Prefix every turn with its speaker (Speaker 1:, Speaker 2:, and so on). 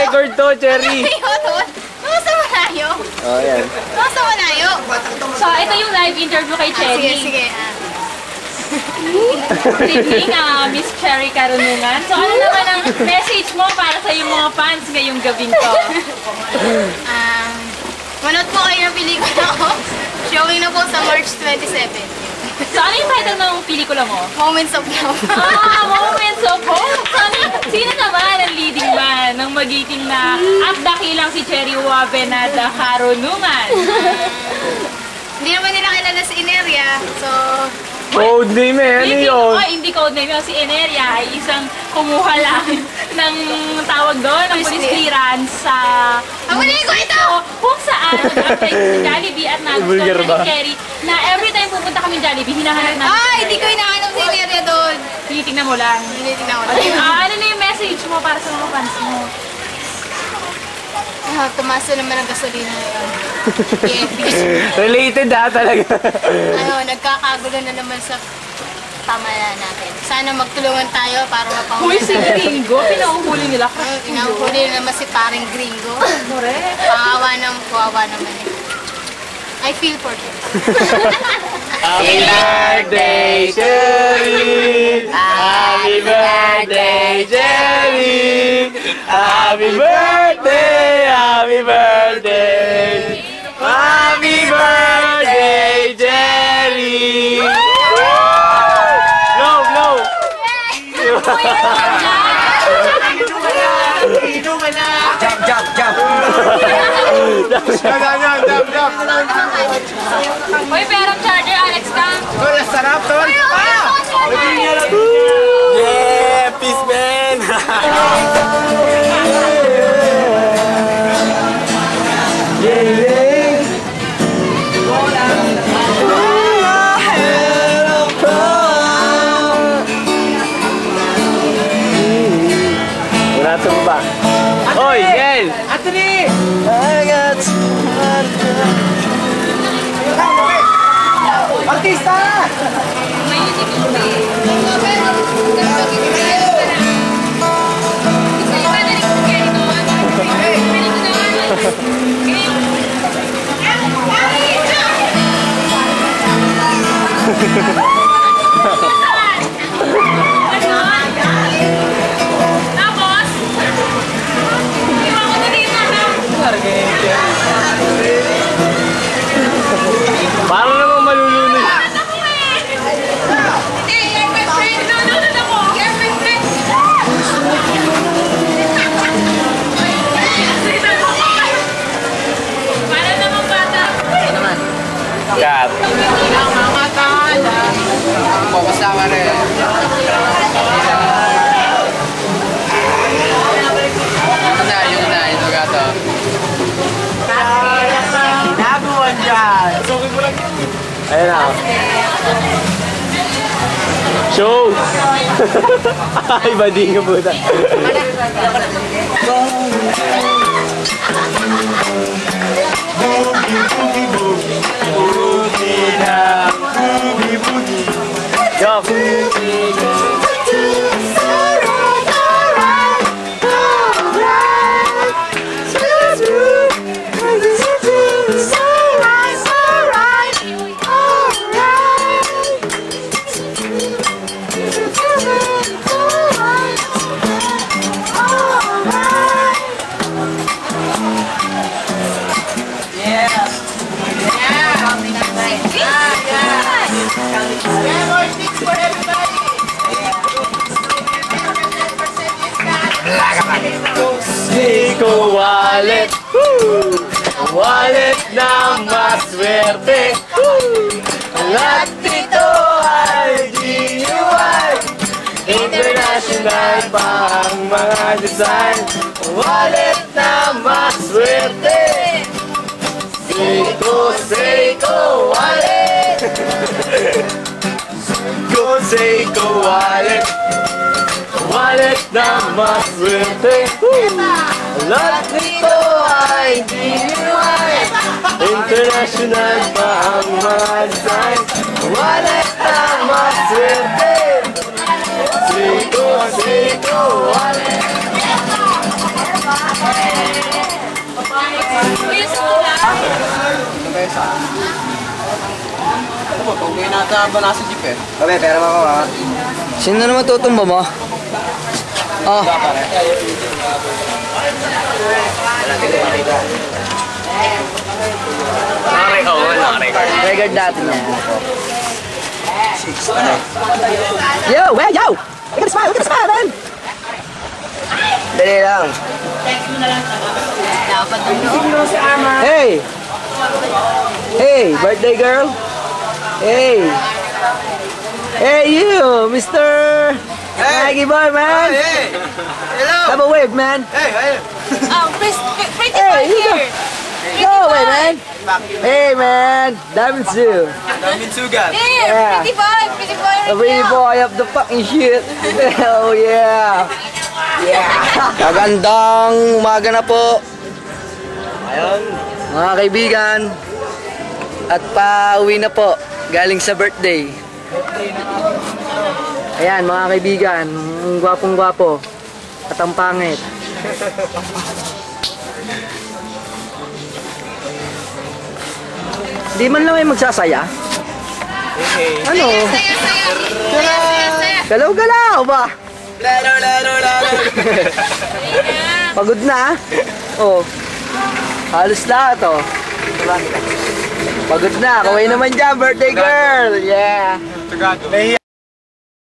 Speaker 1: record to, Cherry.
Speaker 2: Doon sa malayo.
Speaker 1: Oh, yan.
Speaker 2: Sa malayo.
Speaker 3: So, ito yung live interview kay
Speaker 2: Ah, sige,
Speaker 3: Cherry.
Speaker 2: sige. Ah.
Speaker 3: Good evening, ah, Miss Cherry Karunungan. So, ano naman ang message mo para sa iyong mga fans ngayong gabing to?
Speaker 2: Um, manood po kayo ng pelikula ko. Showing na po sa March 27.
Speaker 3: So, ano yung title ng pelikula mo?
Speaker 2: Moments of Love.
Speaker 3: Ah, Moments of Hope! So, ano, sino naman ang leading man ng magiting na at dakilang si Cherry Wabenada Karunungan?
Speaker 2: Hindi naman nila kilala si Ineria. So,
Speaker 1: Code name eh. Ano
Speaker 3: Hindi,
Speaker 1: yun?
Speaker 3: ay, hindi code name yun. Si Eneria ay isang kumuha lang ng tawag doon, ng police clearance sa...
Speaker 2: Huli ko ito!
Speaker 3: Kung saan nag-apply si Jollibee at nagustuhan
Speaker 1: Vulgar
Speaker 3: na
Speaker 1: ba?
Speaker 3: ni Cherry na every time pupunta kami Jollibee, hinahanap namin.
Speaker 2: Ay, hindi ko hinahanap si Ineria doon.
Speaker 3: Tinitingnan mo lang.
Speaker 2: Hindi tinawag.
Speaker 3: Okay, ah, ano na yung message mo para sa mga fans mo?
Speaker 2: Ah, tumaas na naman ang gasolina ngayon.
Speaker 1: Related ha talaga.
Speaker 2: ano, nagkakagulo na naman sa pamayanan natin. Sana magtulungan tayo para
Speaker 3: Uy, si
Speaker 2: mapangunan.
Speaker 3: Gringo, pinauhuli nila.
Speaker 2: Ay, Inahuli na naman si paring gringo.
Speaker 3: Correct.
Speaker 2: Pangawa ng kawawa naman eh. I feel for them.
Speaker 1: Happy birthday, Cherry! Happy birthday, Cherry! Happy birthday!
Speaker 3: Uy, pero charger, Alex ka.
Speaker 4: Tol, ang sarap, tol.
Speaker 1: Yeah! Peace, man! Wala ito ba? Oh yeah!
Speaker 4: Anthony! I got Artista! Ha ha ha. Ginagawa dyan!
Speaker 1: Ayun na. Show! Ay, bading ka puta. Nico Wallet. Woo! Wallet na maswerte. Woo! Lahat nito ay genuine International pa ang mga design. Wallet na maswerte. Seiko, Seiko Wallet take a wallet. Wallet that must repay Lot people I. Give International Bahamas Wallet that must repay Seiko, Seiko, wallet. Maswerte Seiko, Seiko Wallet
Speaker 5: Tama na sa jeep eh.
Speaker 4: Babe, pera mo ako ha. Sino naman tutumba mo? Oh.
Speaker 1: Nakarecord, nakarecord.
Speaker 4: Record natin yan. Yo, hey, yo! Look at the smile, look at the smile, man! Dali lang.
Speaker 6: Dapat doon.
Speaker 4: Hey! Hey, birthday girl! Hey! Hey, you, Mr. Maggie boy, man!
Speaker 5: Hey! Hello!
Speaker 4: Have a wave, man!
Speaker 5: Hey, hey!
Speaker 2: Um, pretty, pretty
Speaker 4: Hey,
Speaker 2: boy here.
Speaker 4: Go away, man! Hey, man! Diamond Zoo!
Speaker 5: Daming sugat.
Speaker 2: Here,
Speaker 4: Yeah.
Speaker 2: pretty boy, pretty boy
Speaker 4: A
Speaker 2: right
Speaker 4: pretty
Speaker 2: now.
Speaker 4: boy of the fucking shit. Oh yeah. Yeah. Magandang umaga na po. Ayun. Mga kaibigan. At pauwi na po. Galing sa birthday. Ayan mga kaibigan. Ang gwapong gwapo. At ang pangit. Di man lang may magsasaya. Ano? Galaw-galaw ba?
Speaker 5: Laro, laro, laro.
Speaker 4: Pagod na? Oh. Halos lahat oh. Pagod na. Kaway naman dyan, birthday girl. Yeah.
Speaker 5: Nahiya